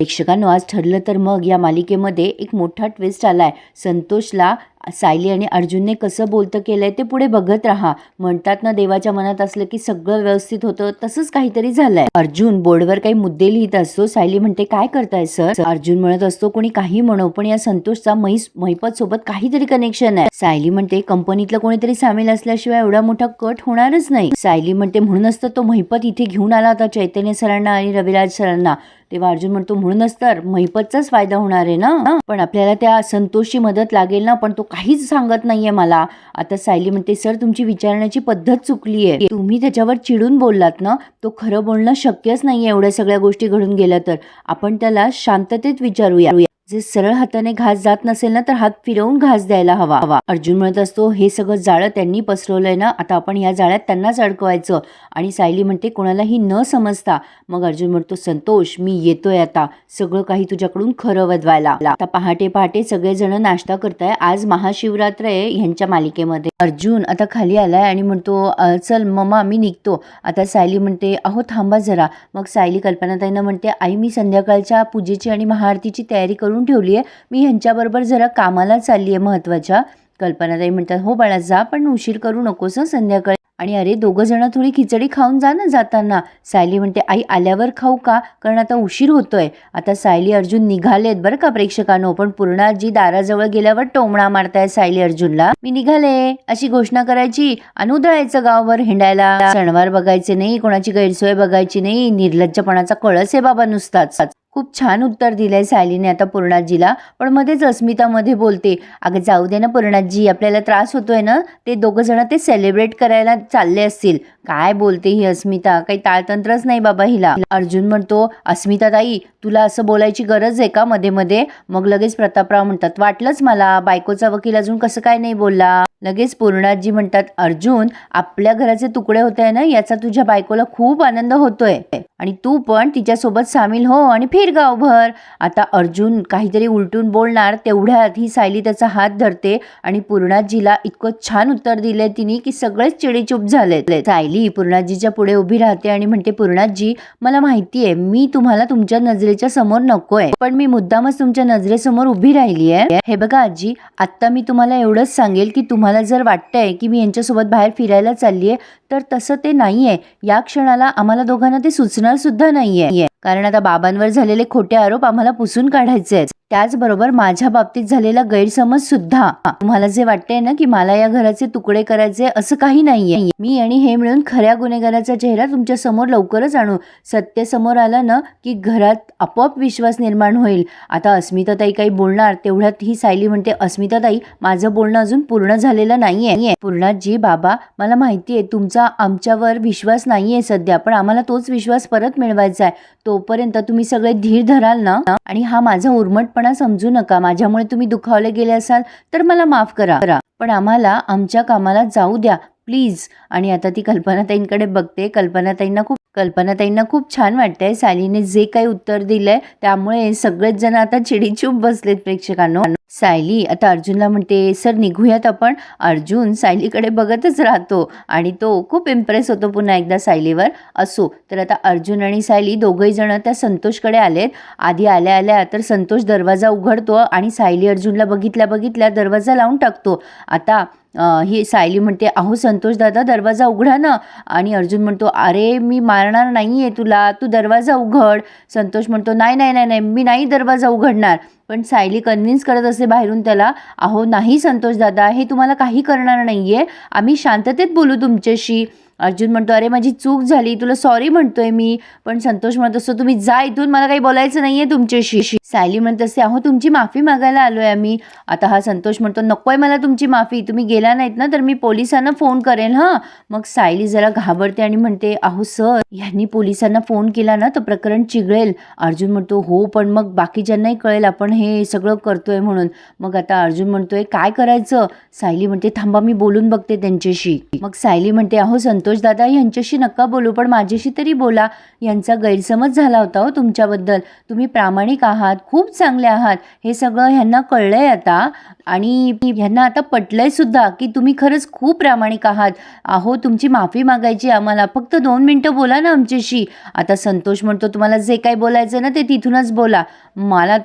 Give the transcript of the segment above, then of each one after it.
प्रेक्षकांनो आज ठरलं तर मग या मालिकेमध्ये एक मोठा ट्विस्ट आलाय. संतोषला सायली आणि अर्जुनने कसं बोलतं केलंय ते पुढे बघत राहा. म्हणतात ना देवाच्या मनात असलं की सगळं व्यवस्थित होतं तसंच काहीतरी झालंय. अर्जुन बोर्डवर काही मुद्दे लिहित असतो. सायली म्हणते काय करताय सर? अर्जुन म्हणत असतो कोणी काही म्हणो पण या संतोषचा मैस महिपत सोबत काहीतरी कनेक्शन आहे. सायली म्हणते कंपनीतलं कोणीतरी सामील असल्याशिवाय एवढा मोठा कट होणारच नाही. सायली म्हणते म्हणूनच तर तो महिपत इथे घेऊन आला होता चैतन्य सरांना आणि रविराज सरांना. तेव्हा अर्जुन म्हणतो म्हणूनच तर महिपतचाच फायदा होणार आहे ना? पण आपल्याला त्या संतोषची मदत लागेल ना? पण तो काहीच सांगत नाहीये मला. आता सायली म्हणते सर तुमची विचारण्याची पद्धत चुकली आहे तुम्ही त्याच्यावर चिडून बोललात ना तो खरं बोलणं शक्यच नाहीये एवढ्या सगळ्या गोष्टी घडून गेल्या तर. आपण त्याला शांततेत विचारूया. जे सरळ हाताने घास जात नसेल ना तर हात फिरवून घास द्यायला हवा. हवा अर्जुन म्हणत असतो हे सगळं जाळं त्यांनी पसरवलंय ना आता आपण या जाळ्यात त्यांनाच अडकवायचं. आणि सायली म्हणते कोणालाही न समजता. मग अर्जुन म्हणतो संतोष मी येतोय आता. सगळं काही तुझ्याकडून खरं वदवायला. आता पहाटे पहाटे सगळेजण नाश्ता करताय. आज महाशिवरात्र आहे ह्यांच्या मालिकेमध्ये. अर्जुन आता खाली आलाय आणि म्हणतो चल मम्मा मी निघतो. आता सायली म्हणते अहो थांबा जरा. मग सायली कल्पनाताईंना म्हणते आई मी संध्याकाळच्या पूजेची आणि महाआरतीची तयारी करून ठेवली आहे. मी ह्यांच्याबरोबर जरा कामाला चालली आहे महत्त्वाच्या. कल्पनाताई म्हणतात हो बाळा जा पण उशीर करू नकोस संध्याकाळी. आणि अरे दोघं जण थोडी खिचडी खाऊन जा ना जाताना. सायली म्हणते आई आल्यावर खाऊ का? कारण आता उशीर होतोय. आता सायली अर्जुन निघालेत बरं का प्रेक्षकांनो पण पूर्णाजी दाराजवळ गेल्यावर टोमणा मारताय सायली अर्जुनला. मी निघाले. अशी घोषणा करायची आणि गावभर हिंडायला. सणवार बघायचे नाही कोणाची गैरसोय बघायची नाही निर्लज्जपणाचा कळस आहे बाबा नुसताच. खूप छान उत्तर दिलंय सायलीने आता पूर्णाजीला. पण मध्येच अस्मितामध्ये बोलते अगं जाऊ दे ना पूर्णाजी आपल्याला त्रास होतोय ना ते दोघं जण ते सेलिब्रेट करायला चालले असतील. काय बोलते ही अस्मिता? काही ताळतंत्रच नाही बाबा हिला. अर्जुन म्हणतो अस्मिता ताई तुला असं बोलायची गरज आहे का मध्ये मध्ये? मग लगेच प्रतापराव म्हणतात वाटलंच मला बायकोचा वकील अजून कसं काय नाही बोलला? लगेच पूर्णाजी म्हणतात अर्जुन आपल्या घराचे तुकडे होत आहे ना याचा तुझ्या बायकोला खूप आनंद होतोय. आणि तू पण तिच्यासोबत सामील हो आणि फिर गावभर. आता अर्जुन काहीतरी उलटून बोलणार तेवढ्यात ही सायली त्याचा हात धरते आणि पूर्णाजीला इतकं छान उत्तर दिलंय तिने की सगळेच चिडीचूप झाले सायली पूर्णाजीच्या पुढे उभी राहते आणि म्हणते पूर्णाजी मला माहितीये मी तुम्हाला तुमच्या नजरेच्या समोर नकोय. पण मी मुद्दामच तुमच्या नजरेसमोर उभी राहिली आहे हे बघा आजी आता मी तुम्हाला एवढंच सांगेल की तुम्हाला जर वाटतंय की मी यांच्यासोबत बाहेर फिरायला चालली आहे तर तसं ते नाही आहे या क्षणाला आम्हाला दोघांना ते सुचणार सुद्धा आहे कारण आता बाबांवर झालेले खोटे आरोप आम्हाला पुसून काढायचे आहेत. त्याचबरोबर माझ्या बाबतीत झालेला गैरसमज सुद्धा. तुम्हाला जे वाटतंय ना की मला या घराचे तुकडे करायचे असं काही नाहीये. मी आणि हे मिळून खऱ्या गुन्हेगाराचा चेहरा तुमच्यासमोर लवकरच आणू. सत्य समोर आलं ना की घरात आपोआप विश्वास निर्माण होईल. आता अस्मिताताई काही बोलणार तेवढ्यात ही सायली म्हणते अस्मिताताई माझं बोलणं अजून पूर्ण झालेलं नाहीये. पूर्णाजी बाबा मला माहितीये तुमचा आमच्यावर विश्वास नाहीये सध्या पण आम्हाला तोच विश्वास परत मिळवायचा आहे. तोपर्यंत तुम्ही सगळे धीर धराल ना? आणि हा माझा उर्मटपणा समजू नका. माझ्यामुळे तुम्ही दुखावले गेले असाल तर मला माफ करा. करा. पण आम्हाला आमच्या कामाला जाऊ द्या. प्लीज. आणि आता ती कल्पनाताईंकडे बघते. कल्पनाताईंना खूप कल्पनाताईंना खूप छान वाटतंय. सालीने जे काही उत्तर दिलंय त्यामुळे सगळेच जण आता चिडीचूप बसलेत प्रेक्षकांनो. सायली आता अर्जुनला म्हणते सर निघूयात आपण. अर्जुन सायलीकडे बघतच राहतो आणि तो खूप इम्प्रेस होतो पुन्हा एकदा सायलीवर. असो. तर आता अर्जुन आणि सायली दोघंही जण त्या संतोषकडे आलेत. आधी आल्या आल्या तर संतोष दरवाजा उघडतो आणि सायली अर्जुनला बघितल्या बघितल्या दरवाजा लावून टाकतो. आता ही सायली म्हणते अहो संतोष दादा दरवाजा उघडा ना. आणि अर्जुन म्हणतो अरे मी मारणार नाही आहे तुला तू दरवाजा उघड. संतोष म्हणतो नाही नाही नाही नाही मी नाही दरवाजा उघडणार. पण सायली कन्व्हिन्स करत असते बाहेरून त्याला अहो नाही संतोष दादा हे तुम्हाला काही करणार नाही आहे आम्ही शांततेत बोलू तुमच्याशी. अर्जुन म्हणतो अरे माझी चूक झाली तुला सॉरी म्हणतोय मी पण संतोष म्हणत असतो तुम्ही जा इथून मला काही बोलायचं नाहीये तुमच्याशी. सायली म्हणत असते अहो तुमची माफी मागायला आलोय आम्ही. आता हा संतोष म्हणतो नकोय मला तुमची माफी तुम्ही गेला नाहीत ना तर मी पोलिसांना फोन करेन हां. मग सायली जरा घाबरते आणि म्हणते अहो सर यांनी पोलिसांना फोन केला ना तर प्रकरण चिघळेल. अर्जुन म्हणतो हो पण मग बाकीच्यांनाही कळेल आपण हे सगळं करतोय म्हणून. मग आता अर्जुन म्हणतोय काय करायचं? सायली म्हणते थांबा मी बोलून बघते त्यांच्याशी. मग सायली म्हणते अहो संतोष दादा यांच्याशी नका बोलू पण माझ्याशी तरी बोला. यांचा गैरसमज झाला होता हो तुमच्याबद्दल. तुम्ही प्रामाणिक आहात खूप चांगले आहात. हे सगळं ह्यांना कळलंय आता. आणि ह्यांना आता पटलंय सुद्धा की तुम्ही खरंच खूप प्रामाणिक आहात. अहो तुमची माफी मागायची आम्हाला. फक्त दोन मिनटं बोला ना आमच्याशी. आता संतोष म्हणतो तुम्हाला जे काही बोलायचं ना ते तिथूनच बोला. मला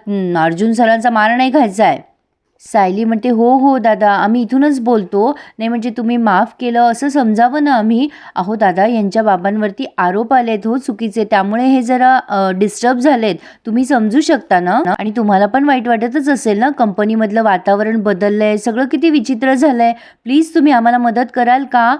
अर्जुन सरांचा मार नाही घ्यायचा आहे सायली म्हणते हो हो दादा आम्ही इथूनच बोलतो. नाही म्हणजे तुम्ही माफ केलं असं समजावं ना आम्ही. अहो दादा यांच्या बाबांवरती आरोप आलेत हो चुकीचे. त्यामुळे हे जरा डिस्टर्ब झालेत. तुम्ही समजू शकता ना? आणि तुम्हाला पण वाईट वाटतच असेल ना? कंपनीमधलं वातावरण बदललंय. सगळं किती विचित्र झालंय. प्लीज तुम्ही आम्हाला मदत कराल का?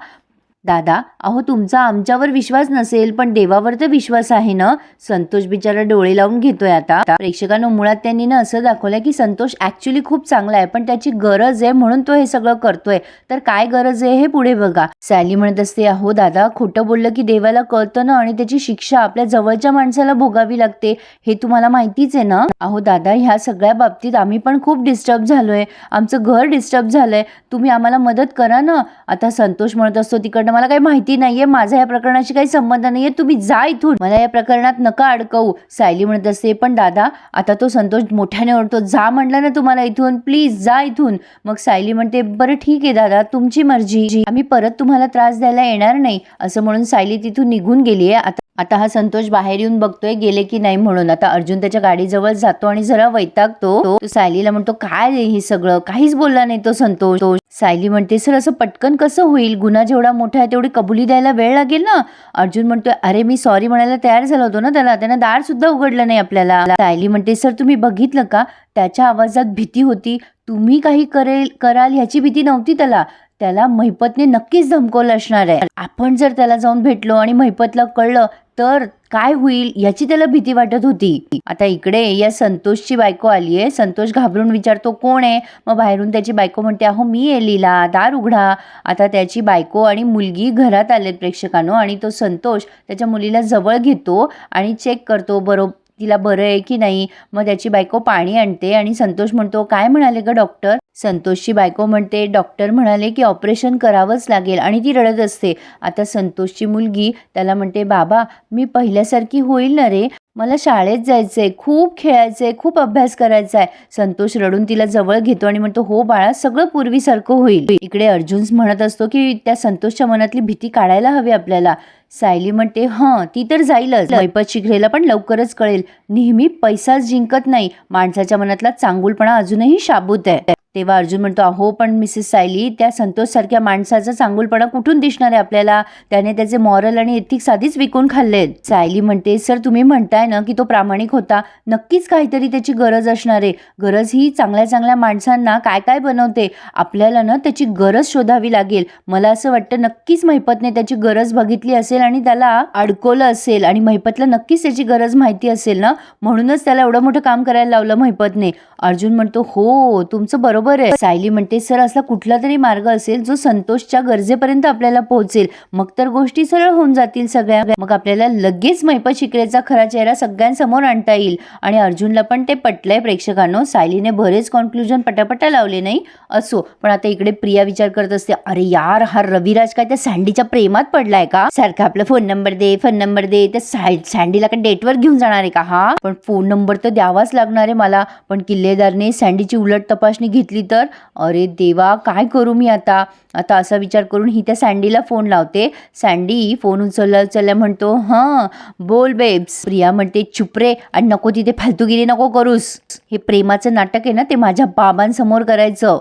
दादा अहो तुमचा आमच्यावर विश्वास नसेल पण देवावर तर विश्वास आहे ना? संतोष बिचारा डोळे लावून घेतोय आता. प्रेक्षकांना मुळात त्यांनी ना असं दाखवलंय की संतोष ऍक्च्युली खूप चांगला आहे पण त्याची गरज आहे म्हणून तो हे सगळं करतोय. तर काय गरज आहे हे पुढे बघा. सॅली म्हणत असते अहो दादा खोटं बोललं की देवाला कळतं ना आणि त्याची शिक्षा आपल्या जवळच्या माणसाला भोगावी लागते हे तुम्हाला माहितीच आहे ना? अहो दादा ह्या सगळ्या बाबतीत आम्ही पण खूप डिस्टर्ब झालोय. आमचं घर डिस्टर्ब झालंय. तुम्ही आम्हाला मदत करा ना. आता संतोष म्हणत असतो तिकडनं मला काही माहिती नाहीये माझा या प्रकरणाशी काही संबंध नाहीये तुम्ही जा इथून. मला या प्रकरणात नका अडकवू. सायली म्हणत असते पण दादा आता तो संतोष मोठ्याने ओढतो जा म्हणला ना तुम्हाला इथून प्लीज जा इथून. मग सायली म्हणते बरं ठीक आहे दादा तुमची मर्जी. आम्ही परत तुम्हाला त्रास द्यायला येणार नाही. असं म्हणून सायली तिथून निघून गेली आहे आता आता हा संतोष बाहेर येऊन बघतोय गेले की नाही म्हणून. आता अर्जुन त्याच्या गाडीजवळ जातो आणि जरा वैतागतो. तो तो सायलीला म्हणतो काय हे सगळं? काहीच बोलला नाही तो संतोष. सायली म्हणते सर असं पटकन कसं होईल? गुन्हा जेवढा मोठा आहे तेवढी कबुली द्यायला वेळ लागेल ना? अर्जुन म्हणतोय अरे मी सॉरी म्हणायला तयार झालो होतो ना त्याला. त्यानं दार सुद्धा उघडलं नाही आपल्याला. सायली म्हणते सर तुम्ही बघितलं का? त्याच्या आवाजात भीती होती. तुम्ही काही करेल कराल ह्याची भीती नव्हती त्याला. त्याला महिपतने नक्कीच धमकवलं असणार आहे. आपण जर त्याला जाऊन भेटलो आणि महिपतला कळलं तर काय होईल याची त्याला भीती वाटत होती. आता इकडे या संतोषची बायको आली आहे संतोष घाबरून विचारतो कोण आहे? मग बाहेरून त्याची बायको म्हणते अहो मी आहे लीला. दार उघडा. आता त्याची बायको आणि मुलगी घरात आलेत प्रेक्षकांनो आणि तो संतोष त्याच्या मुलीला जवळ घेतो आणि चेक करतो बरोबर तिला बरं आहे की नाही? मग त्याची बायको पाणी आणते आणि संतोष म्हणतो काय म्हणाले ग डॉक्टर संतोषची बायको म्हणते डॉक्टर म्हणाले की ऑपरेशन करावंच लागेल आणि ती रडत असते. आता संतोषची मुलगी त्याला म्हणते बाबा मी पहिल्यासारखी होईल ना रे? मला शाळेत जायचंय खूप खेळायचंय खूप अभ्यास करायचा आहे संतोष रडून तिला जवळ घेतो आणि म्हणतो हो बाळा सगळं पूर्वीसारखं होईल. इकडे अर्जुन म्हणत असतो की त्या संतोषच्या मनातली भीती काढायला हवी आपल्याला. सायली म्हणते हं ती तर जाईलच. मैपत शिखरेला पण लवकरच कळेल. नेहमी पैसाच जिंकत नाही. माणसाच्या मनातला चांगुलपणा अजूनही शाबूत आहे. तेव्हा अर्जुन म्हणतो अहो पण मिसेस सायली त्या संतोषसारख्या माणसाचं माणसाचा चांगुलपणा कुठून दिसणार आहे आपल्याला? त्याने त्याचे मॉरल आणि एथिक्स आधीच विकून खाल्लेत सायली म्हणते सर तुम्ही म्हणताय ना की तो प्रामाणिक होता. नक्कीच काहीतरी त्याची गरज असणार आहे. गरज ही चांगल्या चांगल्या माणसांना काय काय बनवते? आपल्याला ना त्याची गरज शोधावी लागेल. मला असं वाटतं नक्कीच महिपतने त्याची गरज बघितली असेल आणि त्याला अडकवलं असेल आणि महिपतला नक्कीच त्याची गरज माहिती असेल ना? म्हणूनच त्याला एवढं मोठं काम करायला लावलं महिपतने. अर्जुन म्हणतो हो तुमचं बरोबर आहे. सायली म्हणते सर असला कुठला तरी मार्ग असेल जो संतोषच्या गरजेपर्यंत आपल्याला पोहोचेल. मग तर गोष्टी सरळ होऊन जातील सगळ्या. मग आपल्याला लगेच मैप शिकरेचा खरा चेहरा सगळ्यांसमोर आणता येईल. आणि अर्जुनला पण ते पटलंय प्रेक्षकांनो सायलीने बरेच कॉन्क्लुजन पटापटा लावले नाही असो. पण आता इकडे प्रिया विचार करत असते अरे यार हा रविराज काय त्या सँडीच्या प्रेमात पडलाय का? सारखा आपला फोन नंबर दे फोन नंबर दे. त्या सँडीला काय डेटवर घेऊन जाणार आहे का हा? पण फोन नंबर तर द्यावाच लागणार आहे मला. पण किल्लेदारने सँडीची उलट तपासणी घेतली तर अरे देवा काय करू मी आता? आता असा विचार करून ही त्या सँडीला फोन लावते. सँडी फोन उचलला उचलल्या म्हणतो हां बोल बेब्स. प्रिया म्हणते चुप रे आणि नको तिथे फालतूगिरी नको करूस. हे प्रेमाचं नाटक आहे ना ते माझ्या बाबांसमोर करायचं.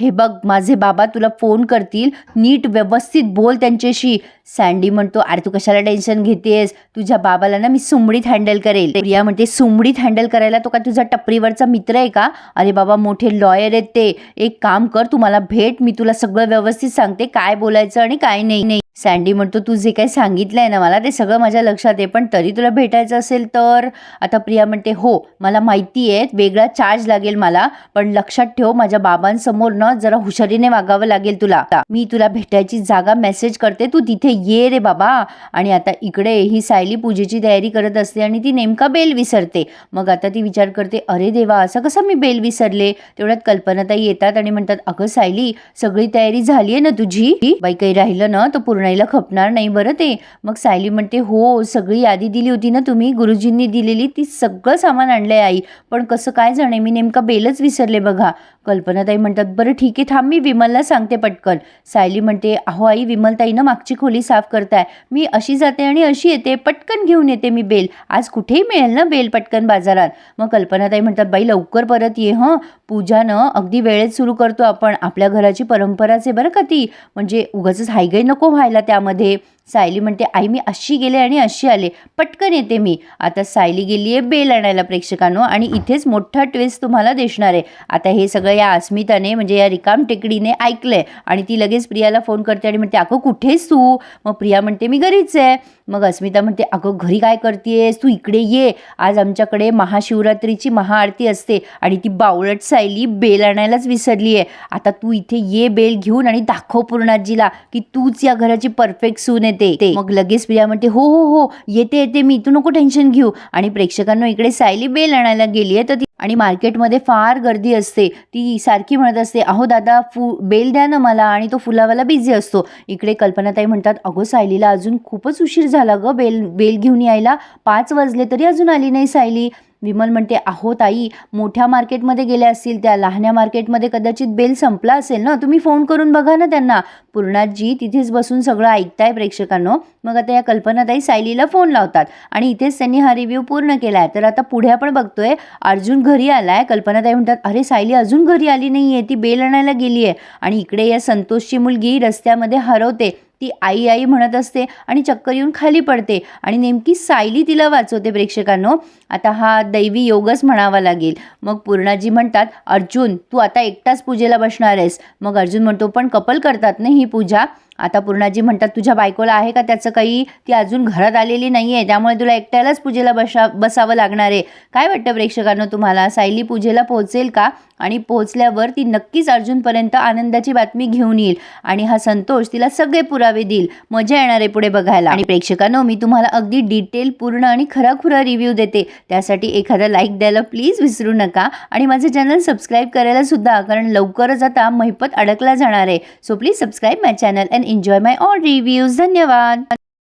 हे बघ माझे बाबा तुला फोन करतील. नीट व्यवस्थित बोल त्यांच्याशी. सँडी म्हणतो अरे तू कशाला टेन्शन घेतेस? तुझ्या बाबाला ना मी सुमडीत हँडल करेल. प्रिया म्हणते सुमडीत हँडल करायला तो का तुझा टपरीवरचा मित्र आहे का? अरे बाबा मोठे लॉयर आहेत ते. एक काम कर तू मला भेट मी तुला सगळं व्यवस्थित सांगते. काय बोलायचं आणि काय नाही नाही. सँडी म्हणतो तू जे काही सांगितलं आहे ना मला ते सगळं माझ्या लक्षात आहे. पण तरी तुला भेटायचं असेल तर? आता प्रिया म्हणते हो मला माहिती आहे वेगळा चार्ज लागेल मला. पण लक्षात ठेव माझ्या बाबांसमोर ना जरा हुशारीने वागावं लागेल तुला. मी तुला भेटायची जागा मेसेज करते. तू तिथे ये रे बाबा. आणि आता इकडे ही सायली पूजेची तयारी करत असते आणि ती नेमका बेल विसरते. मग आता ती विचार करते अरे देवा असं कसं मी बेल विसरले? तेवढ्यात कल्पनाताई येतात आणि म्हणतात अगं सायली सगळी तयारी झाली आहे ना तुझी? बाई काही राहिलं ना तर पूर्ण आईला खपणार नाही. बरं ते. मग सायली म्हणते हो सगळी यादी दिली होती ना तुम्ही? गुरुजींनी दिलेली ती सगळं सामान आणलं आहे आई. पण कसं काय जाणे? मी नेमका बेलच विसरले बघा. कल्पनाताई म्हणतात बरं ठीक आहे थांब मी विमलला सांगते पटकन. सायली म्हणते अहो आई विमलताई ना मागची खोली साफ करताय. मी अशी जाते आणि अशी येते. पटकन घेऊन येते मी बेल. आज कुठेही मिळेल ना बेल पटकन बाजारात? मग कल्पनाताई म्हणतात बाई लवकर परत ये हं. पूजानं अगदी वेळेत सुरू करतो आपण. आपल्या घराची परंपराच आहे बरं का ती. म्हणजे उगाच हायगाई नको व्हायला. त्यामध्ये सायली म्हणते आई मी अशी गेले आणि अशी आले. पटकन येते मी. आता सायली गेली आहे बेल आणायला प्रेक्षकांनो आणि इथेच मोठा ट्विस्ट तुम्हाला दिसणार आहे. आता हे सगळं या अस्मिताने म्हणजे या रिकाम टेकडीने ऐकलंय आणि ती लगेच प्रियाला फोन करते आणि म्हणते अगं कुठेस तू? मग प्रिया म्हणते मी घरीच आहे. मग अस्मिता म्हणते अगं घरी काय करतेस तू इकडे ये. आज आमच्याकडे महाशिवरात्रीची महाआरती असते आणि ती बावळट सायली बेल आणायलाच विसरली आहे आता तू इथे ये बेल घेऊन आणि दाखव पूर्णाजीला की तूच या घराची परफेक्ट सून येते. ते मग लगेच प्रिया म्हणते हो हो हो येते येते मी तू नको टेन्शन घेऊ. आणि प्रेक्षकांना इकडे सायली बेल आणायला गेली आहे तर ती आणि मार्केटमध्ये फार गर्दी असते. ती सारखी म्हणत असते अहो दादा फू बेल द्या ना मला आणि तो फुलावाला बिझी असतो. इकडे कल्पनाताई म्हणतात अगो सायलीला अजून खूपच उशीर झाला गं बेल बेल घेऊन यायला. पाच वाजले तरी अजून आली नाही सायली. विमल म्हणते अहो ताई मोठ्या मार्केटमध्ये गेल्या असतील त्या. लहान्या मार्केटमध्ये कदाचित बेल संपला असेल ना? तुम्ही फोन करून बघा ना त्यांना. पूर्णाजी तिथेच बसून सगळं ऐकताय प्रेक्षकांनो. मग आता या कल्पनाताई सायलीला फोन लावतात आणि इथेच त्यांनी हा रिव्ह्यू पूर्ण केला आहे तर आता पुढे आपण बघतोय अर्जुन घरी आलाय. कल्पनाताई म्हणतात अरे सायली अजून घरी आली नाही आहे ती बेल आणायला गेली आहे आणि इकडे या संतोषची मुलगी रस्त्यामध्ये हरवते. ती आई आई म्हणत असते आणि चक्कर येऊन खाली पडते आणि नेमकी सायली तिला वाचवते प्रेक्षकांनो. आता हा दैवी योगच म्हणावा लागेल. मग पूर्णाजी म्हणतात अर्जुन तू आता एकटाच पूजेला बसणार आहेस. मग अर्जुन म्हणतो पण कपल करतात ना ही पूजा? आता पूर्णाजी म्हणतात तुझ्या बायकोला आहे का त्याचं काही? ती अजून घरात आलेली नाही आहे त्यामुळे तुला एकट्यालाच पूजेला बसा बसावं लागणार आहे. काय वाटतं प्रेक्षकांनो तुम्हाला? सायली पूजेला पोहोचेल का? आणि पोहोचल्यावर ती नक्कीच अर्जुनपर्यंत आनंदाची बातमी घेऊन येईल आणि हा संतोष तिला सगळे पुरावे देईल. मजा येणार आहे पुढे बघायला. आणि प्रेक्षकांनो मी तुम्हाला अगदी डिटेल पूर्ण आणि खराखुरा रिव्ह्यू देते. त्यासाठी एखादा लाईक द्यायला प्लीज विसरू नका. आणि माझं चॅनल सबस्क्राईब करायला सुद्धा कारण लवकरच आता महिपत अडकला जाणार आहे. So please subscribe my channel and enjoy my all reviews धन्यवाद